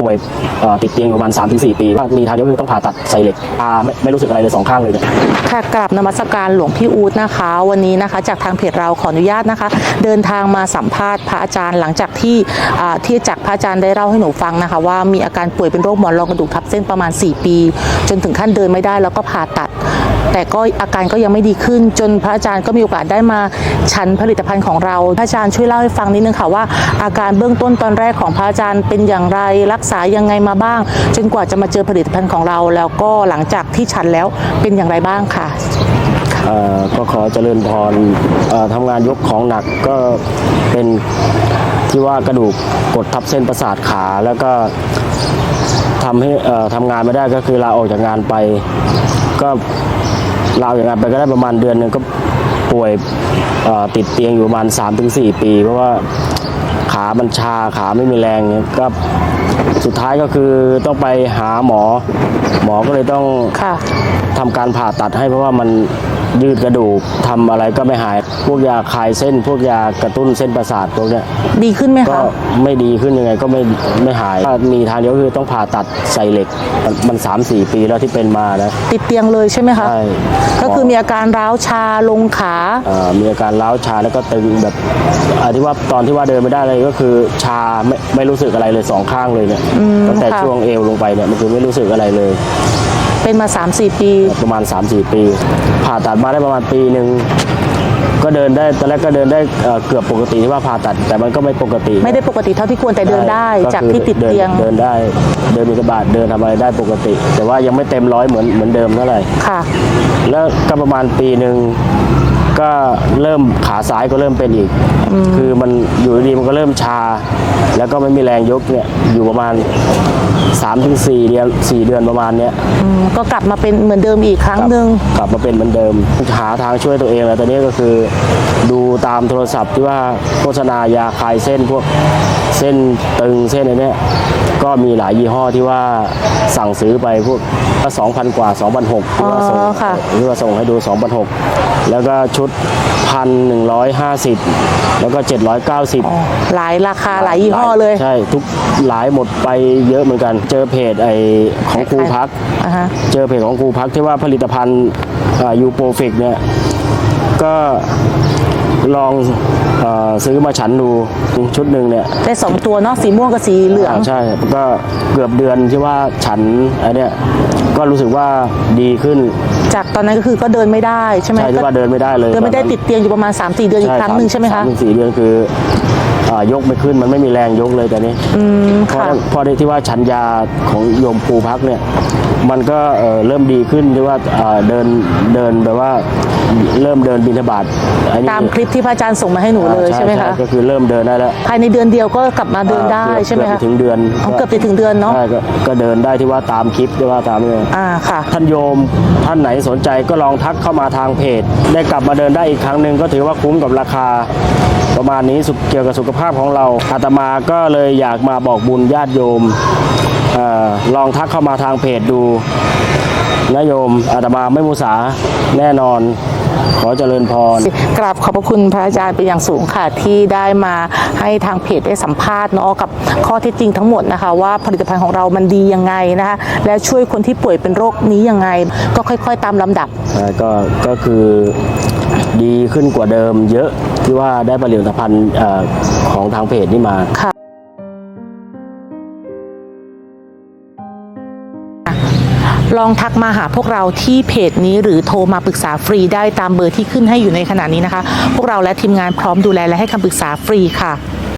ป่วยติดเตียงประมาณ3-4ปีว่ามีทางเดียวคือต้องผ่าตัดใส่เหล็กตาไม่ไม่รู้สึกอะไรเลยสองข้างเลยค่ะกราบนมัสการหลวงพี่อู๊ดนะคะ วันนี้นะคะ จากทางเพจเราขออนุญาตนะคะ เดินทางมาสัมภาษณ์พระอาจารย์หลังจากที่ที่จากพระอาจารย์ได้เล่าให้หนูฟังนะคะ ว่ามีอาการป่วยเป็นโรคหมอนรองกระดูกทับเส้นประมาณ 4 ปี จนถึงขั้นเดินไม่ได้แล้วก็ผ่าตัด แต่ก็อาการก็ยังไม่ดีขึ้น จนพระอาจารย์ก็มีโอกาสได้มาชันผลิตภัณฑ์ของเรา พระอาจารย์ช่วยเล่าให้ฟังนิดนึงค่ะว่าอาการเบื้องต้นตอนแรกของพระอาจารย์เป็นอย่างไรรักษายังไงมาบ้าง จนกว่าจะมาเจอผลิตภัณฑ์ของเรา แล้วก็หลังจากที่ชันแล้วเป็นอย่างไรบ้างค่ะก็ขอเจริญพรทำงานยกของหนักก็เป็นที่ว่ากระดูกกดทับเส้นประสาทขาแล้วก็ทำให้ทำงานไม่ได้ก็คือลาออกจากงานไป ก็ ลาออย่ากงานไปก็ได้ประมาณเดือนหนึ่งก็ป่วยติดเตียงอยู่ประมาณ 3-4 ปี เพราะว่า ขามันชาขาไม่มีแรงเนี่ยก็สุดท้ายก็คือต้องไปหาหมอ หมอก็เลยต้องค่ะทำการผ่าตัดให้เพราะว่ามันยืดกระดูกทำอะไรก็ไม่หาย พวกยาคลายเส้น พวกยากระตุ้นเส้นประสาทพวกเนี้ยดีขึ้นไหมก็คะไม่ดีขึ้นยังไงก็ไม่ไม่หายถ้ามีทางเดียวคือต้องผ่าตัดใส่เหล็กมันมันสามสี่ปีแล้วที่เป็นมานะติดเตียงเลยใช่ไหมคะใช่ก็คือมีอาการร้าวชาลงขาเอ่อมีอาการล้าวชาแล้วก็ตึงแบบอาที่ว่าตอนที่ว่าเดินไม่ได้เลยก็คือชาไม่ไม่รู้สึกอะไรเลยสองข้างเลยเนี่ยตั้งแต่ค่ะ ช่วงเอวลงไปเนี่ยมันคือไม่รู้สึกอะไรเลย เป็นมา 3-4 ปี ประมาณ 3-4 ปี ผ่าตัดมาได้ประมาณปีหนึ่งก็เดินได้ตอนแรกก็เดินได้เอ่อเกือบปกติที่ว่าผ่าตัดแต่มันก็ไม่ปกติไม่ได้ปกติเท่าที่ควรแต่เดินได้ใช่จากคือที่ติดเตียง เดินได้เดินมีกระบาดเดินทำอะไรได้ปกติ แต่ว่ายังไม่เต็มร้อยเหมือนเหมือนเดิมเท่าไหร่ ค่ะ แล้วก็ประมาณปีหนึ่ง ก็เริ่มขาซ้ายก็เริ่มเป็นอีก คือมันอยู่ดีๆมันก็เริ่มชา แล้วก็ไม่มีแรงยกเนี่ยอยู่ประมาณ3-4เดือน4เดือนประมาณเนี้ยอืมก็กลับมาเป็นเหมือนเดิมอีกครั้งหนึ่งกลับมาเป็นเหมือนเดิมหาทางช่วยตัวเองแล้วตอนนี้ก็คือ ดูตามโทรศัพท์ที่ว่าโฆษณายาคลายเส้นพวกเส้นตึงเส้นอะไรเนี้ยก็มีหลายยี่ห้อที่ว่าสั่งซื้อไปพวกก็สองพันกว่า 2 0 0 6ที่ว่าส่งอ๋อค่ะ ที่ว่าส่งให้ดู2 0 0 6แล้วก็ชุดพันหนึ่งร้อยห้าสิบแล้วก็เจ็ดร้อยเก้าสิบหลายราคาหลายยี่ห้อเลย ใช่ทุกหลายหมดไปเยอะเหมือนกัน เจอเพจไอของครูพักอ่าฮะเจอเพจของครูพักที่ว่าผลิตภัณฑ์ยูโปรฟิกเนี่ยก็ ลองเออซื้อมาฉันดูชุดหนึ่งเนี่ยได้สองตัวเนาะสีม่วงกับสีเหลืองาใช่ก็เกือบเดือนที่ว่าฉันอันเนี้ยก็รู้สึกว่าดีขึ้น จากตอนนั้นก็คือก็เดินไม่ได้ใช่ไหมใช่ที่ว่าเดินไม่ได้เลยเดินไม่ได้ตอนนั้น ติดเตียงอยู่ประมาณ3-4เดือนอีกครั้งหนึ่งใช่ไหมคะ สามถึงสี่เดือนคืออ่า ยกไม่ขึ้นมันไม่มีแรงยกเลยตอนนี้อืมเพราะค่ะเพราะได้ที่ว่าฉันยาของโยมภูพักเนี่ย มันก็เอ่อเริ่มดีขึ้นที่ว่าเอ่อเดินเดินแบบว่าเริ่มเดินบินทบาทอันนี้ตามคลิปที่พระอาจารย์ส่งมาให้หนูเลยอ่าใช่ไหมคะก็คือเริ่มเดินได้แล้วภายในเดือนเดียวก็กลับมาเดินได้อ่าใช่ไหมเกือบคะจะถึงเดือนอ๋อเกือบจะถึงเดือนเนาะใช่ก็ก็เดินได้ที่ว่าตามคลิปที่ว่าตามเนี่ยอ่าค่ะท่านโยมท่านไหนสนใจก็ลองทักเข้ามาทางเพจ ได้กลับมาเดินได้อีกครั้งหนึ่งก็ถือว่าคุ้มกับราคาประมาณนี้สุขเกี่ยวกับสุขภาพของเราอาตมาก็เลยอยากมาบอกบุญญาติโยมเออลองทักเข้ามาทางเพจดูนะโยมอาตมาไม่มุสาแน่นอน ขอเจริญพรกราบขอบพระคุณพระอาจารย์เป็นอย่างสูงค่ะ ที่ได้มาให้ทางเพจได้สัมภาษณ์เนาะกับข้อเท็จจริงทั้งหมดนะคะ ว่าผลิตภัณฑ์ของเรามันดียังไงนะคะและช่วยคนที่ป่วยเป็นโรคนี้ยังไง ก็ค่อย ๆ ตามลำดับอ่าก็ก็คือ ดีขึ้นกว่าเดิมเยอะที่ว่าได้ผลิตภัณฑ์ของทางเพจนี่มาลองทักมาหาพวกเราที่เพจนี้หรือโทรมาปรึกษาฟรีได้ตามเบอร์ที่ขึ้นให้อยู่ในขณะนี้นะคะ พวกเราและทีมงานพร้อมดูแลและให้คำปรึกษาฟรีค่ะ